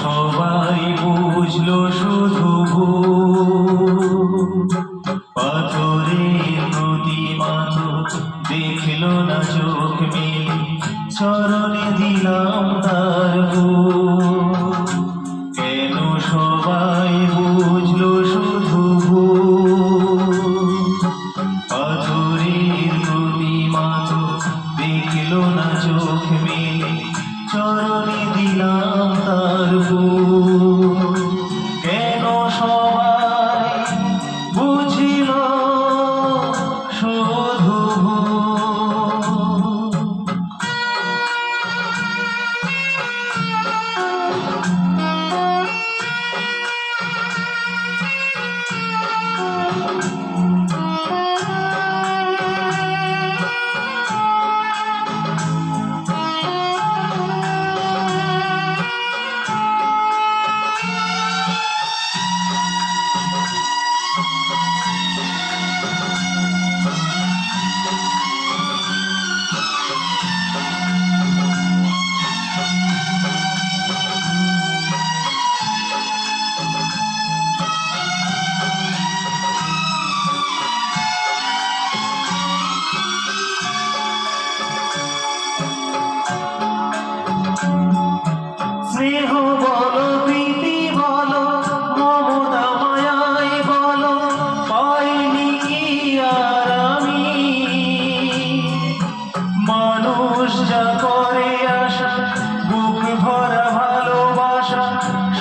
সবাই বুঝলো শুধু ভুল। পাথরের প্রতিমা দেখল না চোখ মেলে, চরণে দিলাম তার শুধু না চোখ মেলে, চরণে দিলাম শুধু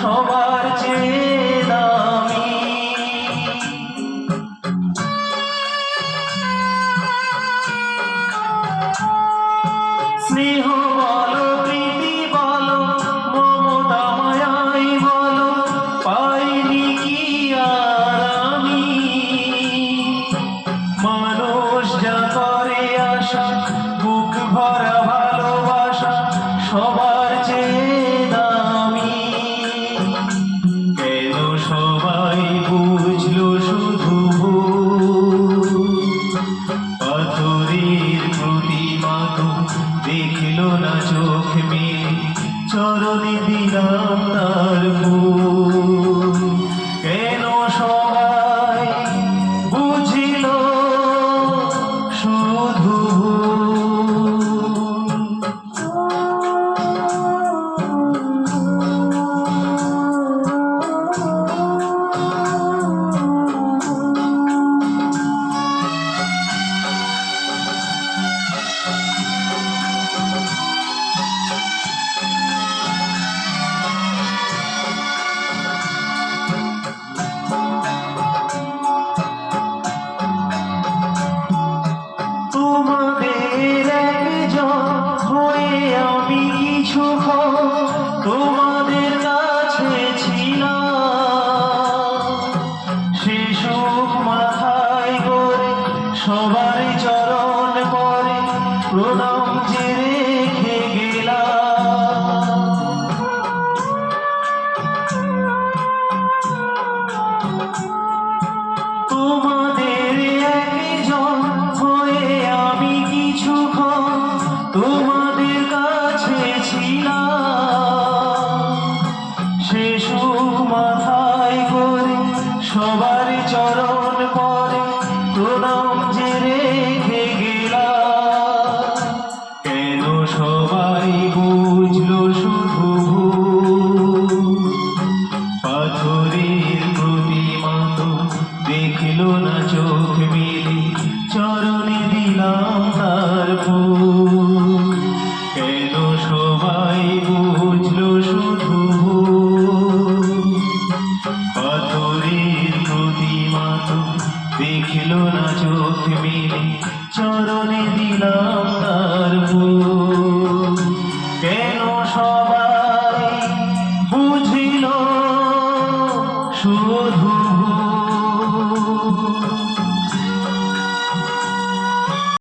সবার চেয়ে পাথরের প্রতিমা তো দেখল না চোখ মেলে চরণে দিলাম তার ফুল। সবার চরণ পরে প্রণাম রেখে গেলাম। তোমাদের একজন হয়ে আমি কিছুক্ষণ তোমাদের কাছে ছিলাম। সুখ মাথায় করে সবার চরণ পরে প্রণাম পাথরের প্রতিমা তো দেখল না চোখ মেলে। চরণে দিলাম তার কেন সবাই বুঝলো শুধু পাথরের প্রতিমা তো দেখল না চোখ মেলে। চরণে দিলাম তার ফুল। শুধু